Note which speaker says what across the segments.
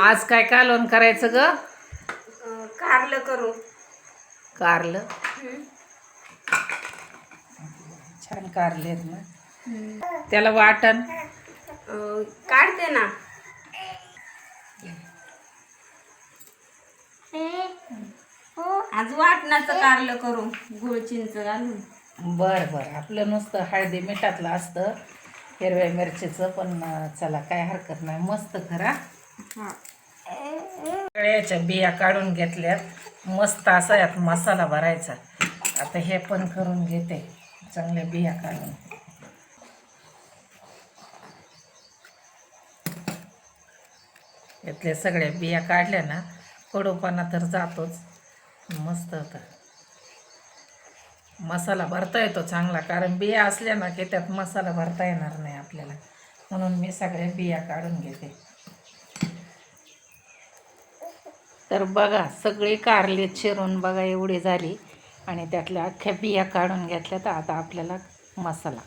Speaker 1: आज काय कालवण करायचं ग?
Speaker 2: कारलं करू.
Speaker 1: कारलं? छान कारले ना. त्याला वाटण?
Speaker 2: काढते ना. आज वाटणाचं कारलं करू गुळ चिंच घालून.
Speaker 1: बर बर. आपलं नुसतं हळदी मिठातलं असतं हिरव्या मिरचीचं पण चला काय हरकत नाही. मस्त करा.
Speaker 2: हा.
Speaker 1: कळ्याच्या बिया काढून घेतल्यात. मस्त असा यात मसाला भरायचा. आता हे पण करून घेते. चांगल्या बिया काढून. यातल्या सगळ्या बिया काढल्या ना कडूपणा तर जातोच. मस्त होता. मसाला भरता येतो चांगला कारण बिया असल्या ना की त्यात मसाला भरता येणार नाही आपल्याला. म्हणून मी सगळ्या बिया काढून घेते. तर बघा सगळी कारली चिरून बघा एवढी झाली. आणि त्यातल्या अख्ख्या बिया काढून घेतल्या तर आता आपल्याला मसाला.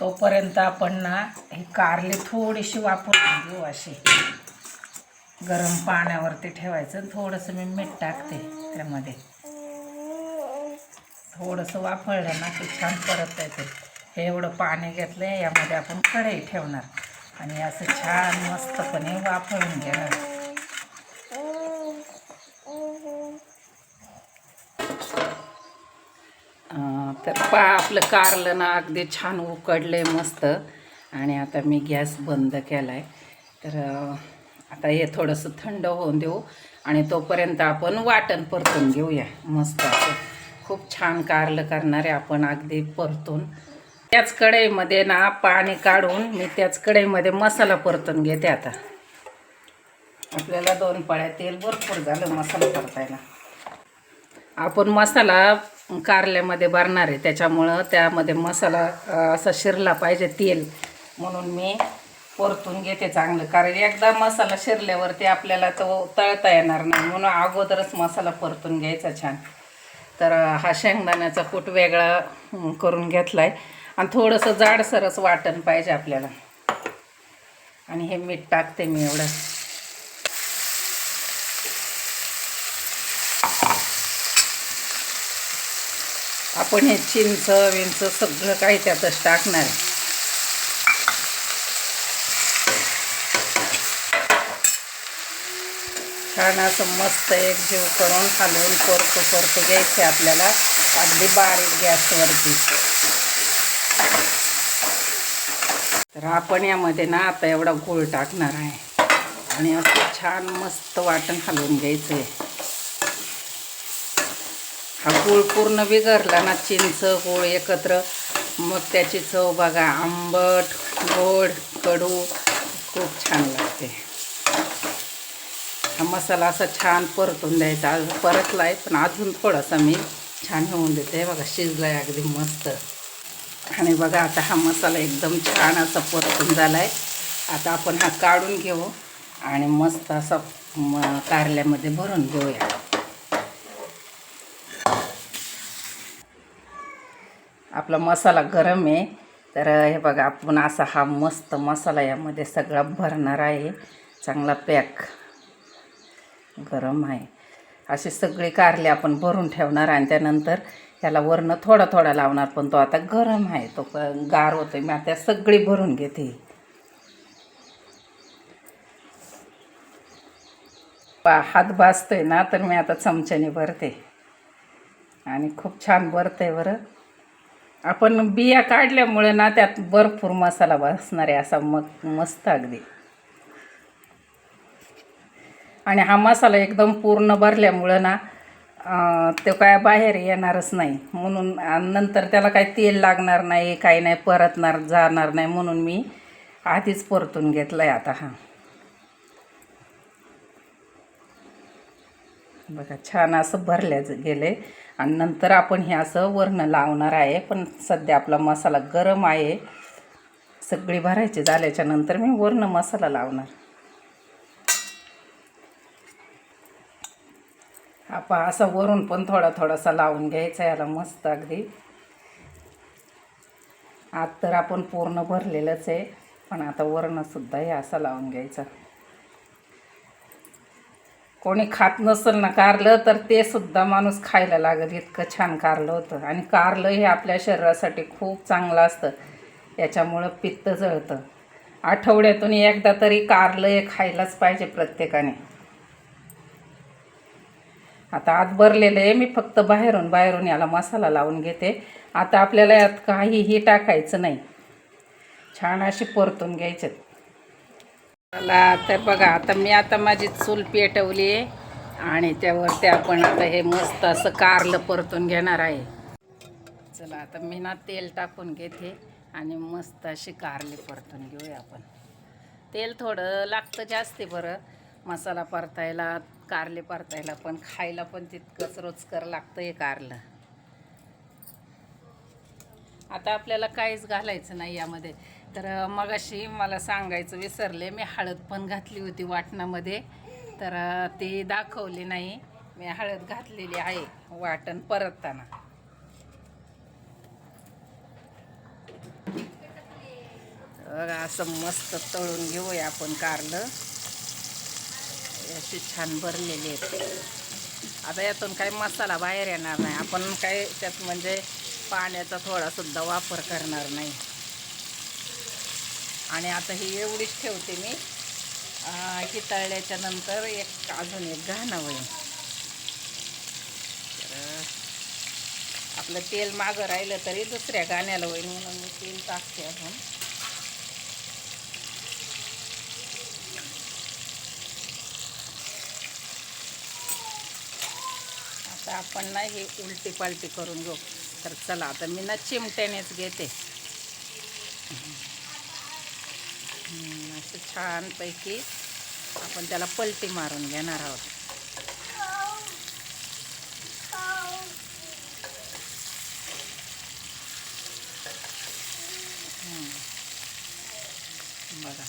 Speaker 1: तोपर्यंत आपण ना ही कारली थोडीशी वापरून घेऊ हो अशी. गरम पाण्यावरती ठेवायचं आणि थोडंसं मी मीठ टाकते त्यामध्ये. थोडंसं वाफळलं ना की छान परत येते. हे एवढं पाणी घेतलं यामध्ये आपण कढई ठेवणार. आणि असं छान मस्तपणे वाफळून घेणार. तर पा आपलं कारलं ना अगदी छान उकडलं आहे मस्त. आणि आता मी गॅस बंद केला आहे तर आता हे थोडंसं थंड होऊन देऊ आणि तोपर्यंत आपण वाटण परतून घेऊया. मस्त असं खूप छान कारलं करणारे आपण अगदी परतून. त्याच कढईमध्ये ना पाणी काढून मी त्याच कढईमध्ये मसाला परतून घेते आता. आपल्याला दोन पाळ्या तेल भरपूर झालं मसाला परतायला. आपण मसाला कारल्यामध्ये भरणार आहे. त्याच्यामुळं त्यामध्ये मसाला असा शिरला पाहिजे तेल. म्हणून मी परतून घेते चांगलं. कारण एकदा मसाला शिरल्यावरती आपल्याला तो तळता येणार नाही. म्हणून अगोदरच मसाला परतून घ्यायचा छान. तर हा शेंगदाण्याचा कूट वेगळा करून घेतला आहे आणि थोडंसं जाडसरच वाटण पाहिजे आपल्याला. आणि हे मीठ टाकते मी एवढं. आपण हे चिंच विंच सगळं काही त्यातच टाकणार. आहे. छान असं मस्त एक जीव करून हलवून परतू परतू घ्यायचे आपल्याला. अगदी बारीक गॅसवरती. तर आपण यामध्ये ना आता एवढा गूळ टाकणार आहे. आणि असं छान मस्त वाटण हलवून घ्यायचं आहे गूळ पूर्ण बिघरला ना चिंच गूळ एकत्र. मग त्याची चव बघा आंबट गोड कडू खूप छान लागते. हा मसाला असा छान परतून द्यायचा. आज परतला आहे पण अजून थोडासा मी छान होऊन देते. बघा शिजला आहे अगदी मस्त. आणि बघा आता हा मसाला एकदम छान असा परतून झाला आहे आता आपण हा काढून घेऊ आणि मस्त असा म कारल्यामध्ये भरून घेऊया. आपला मसाला गरम आहे. तर हे बघा आपण असा हा मस्त मसाला यामध्ये सगळा भरणार आहे. चांगला पॅक गरम आहे. असे सगळे कारले आपण भरून ठेवणार आणि त्यानंतर त्याला वरनं थोडा थोडा लावणार पण तो आता गरम आहे. तो प- गार होतोय. मी आता सगळी भरून घेते. पा हात भाजतोय ना तर मी आता चमच्याने भरते. आणि खूप छान भरतंय बरं. आपण बिया काढल्यामुळे ना त्यात भरपूर मसाला बसणार आहे असा मग मस्त अगदी. आणि हा मसाला एकदम पूर्ण भरल्यामुळं ना तो काय बाहेर येणारच नाही. म्हणून नंतर त्याला काही तेल लागणार नाही काही नाही परतणार जाणार नाही म्हणून मी आधीच परतून घेतला आहे आता हा. बघा छान असं भरल्या आहे आणि नंतर आपण हे असं वरणं लावणार आहे पण सध्या आपला मसाला गरम आहे. सगळी भरायची झाल्याच्यानंतर मी वरण मसाला लावणार. आपण असं असा वरून पण थोडा थोडासा लावून घ्यायचा याला मस्त अगदी. आत तर आपण पूर्ण भरलेलंच आहे पण आता वरणसुद्धा हे असा लावून घ्यायचा. कोणी खात नसेल ना कारलं तर ते सुद्धा माणूस खायला लागेल इतकं छान कारलं होतं. आणि कारलं हे आपल्या शरीरासाठी खूप चांगलं असतं. याच्यामुळं पित्त जळतं. आठवड्यातून एकदा तरी कारलं हे खायलाच पाहिजे प्रत्येकाने. आता आत भरलेलं आहे. मी फक्त बाहेरून बाहेरून याला मसाला लावून घेते. आता आपल्याला यात काहीही टाकायचं नाही. छान अशी परतून घ्यायचे चला तर बघा आता मी आता माझी चूल पेटवली आहे आणि त्यावरती आपण आता हे मस्त असं कारलं परतून घेणार आहे. चला आता मी ना तेल टाकून घेते आणि मस्त अशी कारली परतून घेऊया आपण. तेल थोडं लागतं जास्ती बरं. मसाला परतायला कारले परतायला पण खायला पण तितकंच रोजकर लागतं हे कारलं. आता आपल्याला काहीच घालायचं नाही यामध्ये. तर मगाशी मला सांगायचं विसरले. मी हळद पण घातली होती वाटणामध्ये. तर ती दाखवली नाही. मी हळद घातलेली आहे वाटण परतताना. असं मस्त तळून घेऊया आपण कारलं. अशी छान भरलेली आहेत. आता यातून काही मसाला बाहेर येणार नाही. आपण काय त्यात म्हणजे पाण्याचा थोडासुद्धा वापर करणार नाही. आणि आता ही एवढीच ठेवते मी. ही तळल्याच्या नंतर एक अजून एक घाणं होईल तर आपलं तेल मागं राहिलं तरी दुसऱ्या गाण्याला होईल म्हणून मी तेल टाकते अजून. आता आपण ना ही उलटी पालटी करून घेऊ. तर चला आता मी ना चिमट्यानेच घेते. असं छानपैकी आपण त्याला पलटी मारून घेणार आहोत. बघा.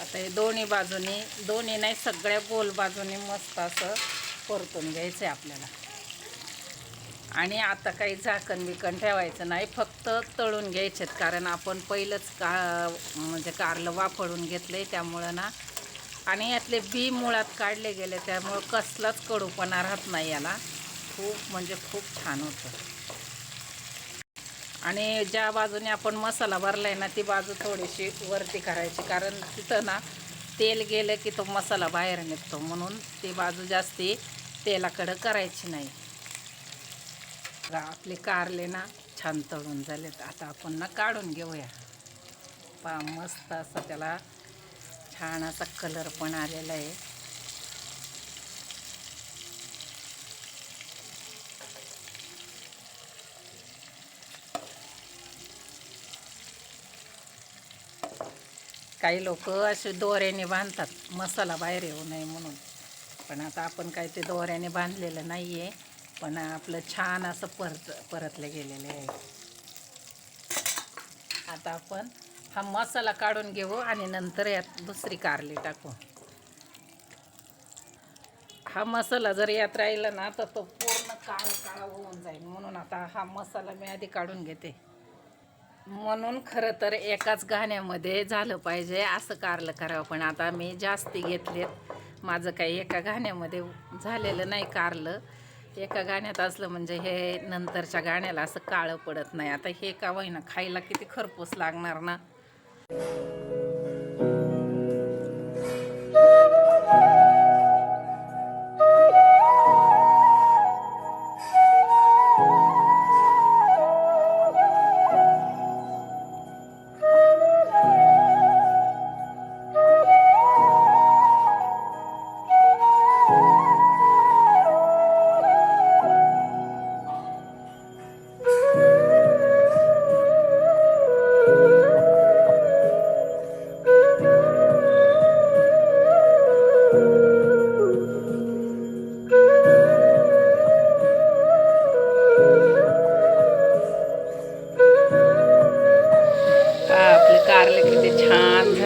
Speaker 1: आता हे दोन्ही बाजूनी दोन्ही नाही सगळ्या गोल बाजूनी मस्त असं परतून घ्यायचं आहे आपल्याला. आणि आता काही झाकण बिकण ठेवायचं नाही फक्त तळून घ्यायचेत. कारण आपण पहिलंच का म्हणजे कारलं वाफळून घेतलं आहे त्यामुळं ना. आणि यातले बी मुळात काढले गेले त्यामुळं कसलाच कडूपणा राहत नाही याला. खूप म्हणजे खूप छान होतं. आणि ज्या बाजूने आपण मसाला भरला आहे ना ती बाजू थोडीशी वरती करायची. कारण तिथं ना तेल गेलं की तो मसाला बाहेर निघतो. म्हणून ती बाजू जास्ती तेलाकडं करायची नाही. आपले कारले ना छान तळून झालेत. आता आपण ना काढून घेऊया. पा मस्त असं त्याला छान असा कलर पण आलेला आहे. काही लोक असे दोऱ्याने बांधतात. मसाला बाहेर येऊ नये म्हणून. पण आता आपण काही ते दोऱ्याने बांधलेलं नाही आहे पण आपलं छान असं परत परतले गेलेले आहे. आता आपण हा मसाला काढून घेऊ आणि नंतर यात दुसरी कारली टाकू. हा मसाला जर यात राहिला ना तर तो पूर्ण काळ काळा होऊन जाईल. म्हणून आता हा मसाला मी आधी काढून घेते. म्हणून खरं तर एकाच गाण्यामध्ये झालं पाहिजे असं कारलं करावं. पण आता मी जास्ती घेतलेत. माझं काही एका गाण्यामध्ये झालेलं नाही कारलं. एका गाण्यात असलं म्हणजे हे नंतरच्या गाण्याला असं काळं पडत नाही. आता हे का होईना खायला किती खरपूस लागणार ना?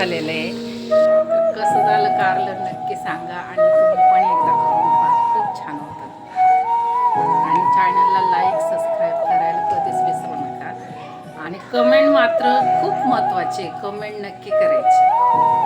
Speaker 1: झालेलं आहे. तर कसं झालं कारलं नक्की सांगा आणि तुम्ही पण एकदा करून पहा. खूप छान होतं. आणि चॅनलला लाईक सबस्क्राईब करायला कधीच विसरू नका. आणि कमेंट मात्र खूप महत्त्वाची कमेंट नक्की करायची.